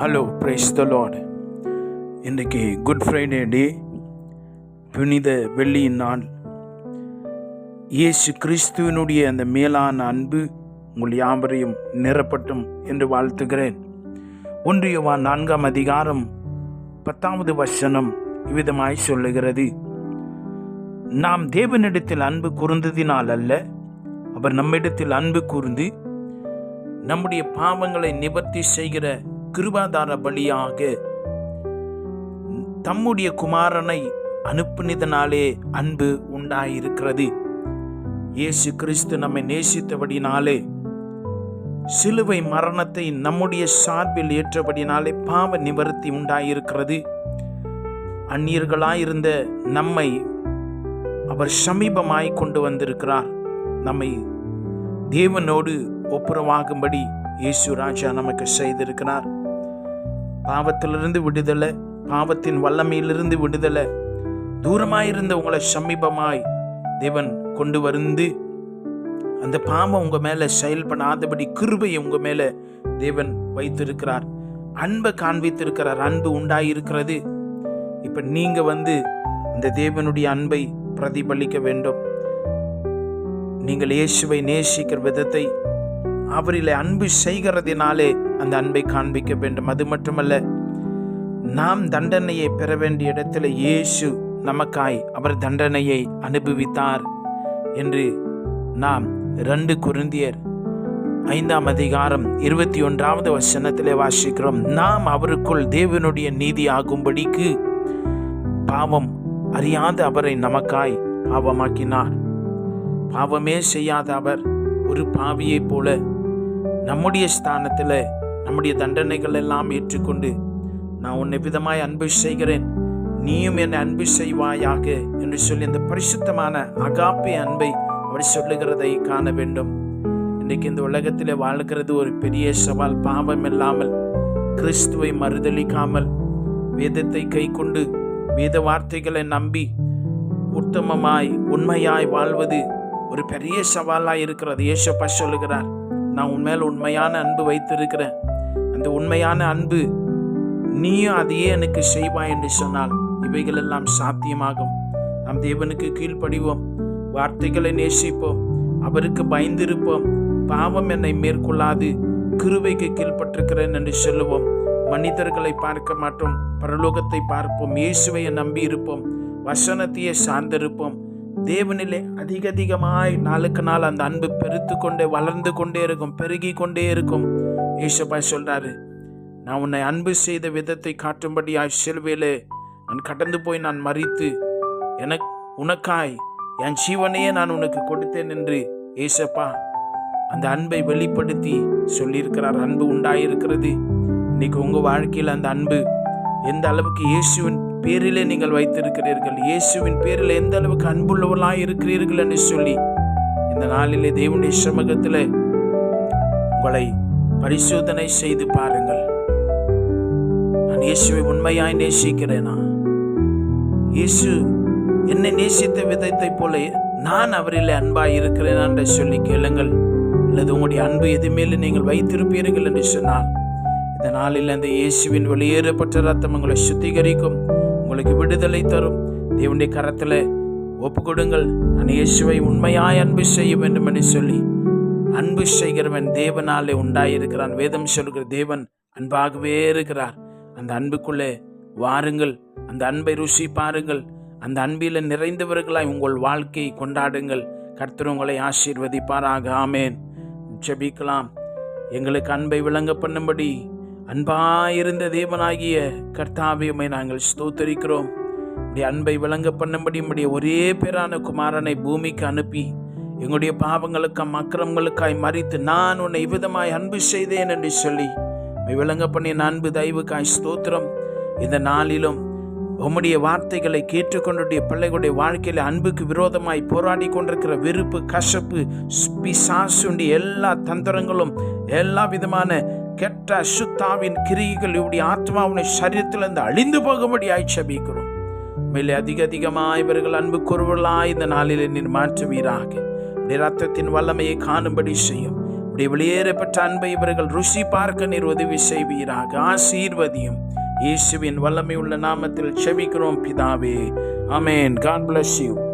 Hello praise the Lord இன்றைக்கு good Friday day புனித வெள்ளியின் நாள். இயேசு கிறிஸ்துவனுடைய அந்த மேலான அன்பு உங்கள் யாவரையும் நிரப்பட்டும் என்று வாழ்த்துகிறேன். ஒன்றியவா நான்காம் அதிகாரம் பத்தாவது வசனம் இவ்விதமாய் சொல்லுகிறது. நாம் தேவனிடத்தில் அன்பு கூர்ந்ததினால் அல்ல அவர் நம்மிடத்தில் அன்பு கூர்ந்து நம்முடைய பாவங்களை நிவர்த்தி செய்கிற கிருபாதார பலியாக தம்முடைய குமாரனை அனுப்பினதனாலே அன்பு உண்டாயிருக்கிறது. இயேசு கிறிஸ்து நம்மை நேசித்தபடினாலே சிலுவை மரணத்தை நம்முடைய சார்பில் ஏற்றபடினாலே பாவ நிவர்த்தி உண்டாயிருக்கிறது. அந்நியர்களாயிருந்த நம்மை அவர் சமீபமாய் கொண்டு வந்திருக்கிறார். நம்மை தேவனோடு ஒப்புரவாகும்படி இயேசு ராஜா நமக்கு செய்திருக்கிறார். பாவத்திலிருந்து விடுதலை பாவத்தின் வல்லமையிலிருந்து விடுதலை. தூரமாயிருந்த உங்களை சமீபமாய் தேவன் கொண்டு வந்து அந்த பாவம் உங்கள் மேலே செயல்படாதபடி கிருபையை உங்கள் மேலே தேவன் வைத்திருக்கிறார். அன்பை காண்பித்திருக்கிறார். அன்பு உண்டாயிருக்கிறது. இப்போ நீங்கள் வந்து அந்த தேவனுடைய அன்பை பிரதிபலிக்க வேண்டும். நீங்கள் இயேசுவை நேசிக்கிற விதத்தை அவரில் அன்பு செய்கிறதினாலே அந்த அன்பை காண்பிக்க வேண்டும். அது மட்டுமல்ல நாம் தண்டனையை பெற வேண்டிய இடத்துல இயேசு நமக்காய் அவர் தண்டனையை அனுபவித்தார் என்று நாம் ரெண்டு குருந்தியர் ஐந்தாம் அதிகாரம் இருபத்தி ஒன்றாவது வசனத்திலே வாசிக்கிறோம். நாம் அவருக்குள் தேவனுடைய நீதி ஆகும்படிக்கு பாவம் அறியாத அவரை நமக்காய் பாவமாக்கினார். பாவமே செய்யாத அவர் ஒரு பாவியைப் போல நம்முடைய ஸ்தானத்தில் நம்முடைய தண்டனைகள் எல்லாம் ஏற்றுக்கொண்டு நான் உன்னை விதமாய் அன்பு செய்கிறேன். நீயும் என்னை அன்பு செய்வாயாக என்று சொல்லி அந்த பரிசுத்தமான அகாப்பி அன்பை அவர் சொல்லுகிறதை காண வேண்டும். இன்றைக்கு இந்த உலகத்தில் வாழ்கிறது ஒரு பெரிய சவால் பாவம் இல்லாமல் கிறிஸ்துவை மறுதளிக்காமல் வேதத்தை கை கொண்டு வேத வார்த்தைகளை நம்பி உத்தமமாய் உண்மையாய் வாழ்வது ஒரு பெரிய சவாலாக இருக்கிறது. ஏசப்பா சொல்லுகிறார் நான் உன் மேல் உண்மையான அன்பு வைத்திருக்கிறேன். அந்த உண்மையான அன்பு நீயும் அதையே எனக்கு செய்வாய் என்று சொன்னால் இவைகள் எல்லாம் சாத்தியமாகும். நம் தேவனுக்கு கீழ்ப்படிவோம். வார்த்தைகளை நேசிப்போம். அவருக்கு பயந்திருப்போம். பாவம் என்னை மேற்கொள்ளாது. கிருவைக்கு கீழ்ப்பட்டிருக்கிறேன் என்று சொல்லுவோம். மனிதர்களை பார்க்க மாட்டோம். பரலோகத்தை பார்ப்போம். இயேசுவையை நம்பி இருப்போம். வசனத்தையே சார்ந்திருப்போம். தேவனிலே அதிக அதிகமாய் நாளுக்கு நாள் அந்த அன்பு பெருத்து கொண்டே வளர்ந்து கொண்டே இருக்கும் பெருகி கொண்டே இருக்கும். ஏசப்பா சொல்றாரு நான் உன்னை அன்பு செய்த விதத்தை காட்டும்படியாய் செல்வேலே. நான் கடந்து போய் நான் மறித்து எனக்கு உனக்காய் என் ஜீவனையே நான் உனக்கு கொடுத்தேன் என்று ஏசப்பா அந்த அன்பை வெளிப்படுத்தி சொல்லியிருக்கிறார். அன்பு உண்டாயிருக்கிறது. இன்னைக்கு உங்கள் வாழ்க்கையில் அந்த அன்பு எந்த அளவுக்கு இயேசுவின் பேரிலே நீங்கள் வைத்திருக்கிறீர்கள். இயேசுவின் பேரில் எந்த அளவுக்கு அன்புள்ளவர்களாக இருக்கிறீர்கள் என்று சொல்லி இந்த நாளிலே தேவனுடைய சமூகத்தில் உங்களை பரிசோதனை செய்து பாருங்கள். நான் இயேசுவை உண்மையாய் நேசிக்கிறேனா? இயேசு என்னை நேசித்த விதத்தை போல நான் அவரில் அன்பாய் இருக்கிறேன் என்று சொல்லி கேளுங்கள். அல்லது உங்களுடைய அன்பு எது மேலே நீங்கள் வைத்திருப்பீர்கள் என்று சொன்னால் இந்த நாளில் அந்த இயேசுவின் வெளியேறப்பட்ட ரத்தம் உங்களை சுத்திகரிக்கும். உங்களுக்கு விடுதலை தரும். தேவனுடைய கரத்தில் ஒப்பு கொடுங்கள் நான் இயேசுவை உண்மையாய் அன்பு செய்ய வேண்டும் என்று சொல்லி அன்பு செய்கிறவன் தேவனாலே உண்டாயிருக்கிறான். வேதம் சொல்கிற தேவன் அன்பாகவே இருக்கிறார். அந்த அன்புக்குள்ளே வாருங்கள். அந்த அன்பை ருசி பாருங்கள். அந்த அன்பில் நிறைந்தவர்களாய் உங்கள் வாழ்க்கையை கொண்டாடுங்கள். கர்த்தர் உங்களை ஆசீர்வதிப்பாராக. ஆமேன். ஜெபிக்கலாம். எங்களுக்கு அன்பை விளங்க பண்ணும்படி அன்பாயிருந்த தேவனாகிய கர்த்தாவியமை நாங்கள் ஸ்தோத்தரிக்கிறோம். உடைய அன்பை விளங்க பண்ணும்படி உடைய ஒரே பேரான குமாரனை பூமிக்கு அனுப்பி எங்களுடைய பாவங்களுக்கும் அக்கிரமங்களுக்காய் மறித்து நான் உன்னை விதமாய் அன்பு செய்தேன் என்று சொல்லி விளங்க பண்ணிய அன்பு தயவுக்காய் ஸ்தோத்திரம். இந்த நாளிலும் உம்முடைய வார்த்தைகளை கேட்டுக்கொண்டுடைய பிள்ளைகளுடைய வாழ்க்கையில் அன்புக்கு விரோதமாய் போராடி கொண்டிருக்கிற வெறுப்பு கசப்பு பிசாசுண்டி எல்லா தந்திரங்களும் எல்லா விதமான கெட்ட அசுத்தாவின் கிரிகள் இவருடைய ஆத்மாவுடைய சரீரத்திலிருந்து அழிந்து போகும்படியாய் செபிக்கிறோம். மேலே அதிக அதிகமாக இவர்கள் அன்பு குருவலாய் இந்த நாளிலே நீர் மாற்றுவீராக. ரத்தத்தின் வல்லமையை காணும்படி செய்யும். இப்படி வெளியேறப்பட்ட அன்பை இவர்கள் ருசி பார்க்க நீர் உதவி செய்வீராக. ஆசீர்வதியும். இயேசுவின் வல்லமை உள்ள நாமத்தில் செபிக்கிறோம் பிதாவே. அமேன் காட் பிளஸ் யூ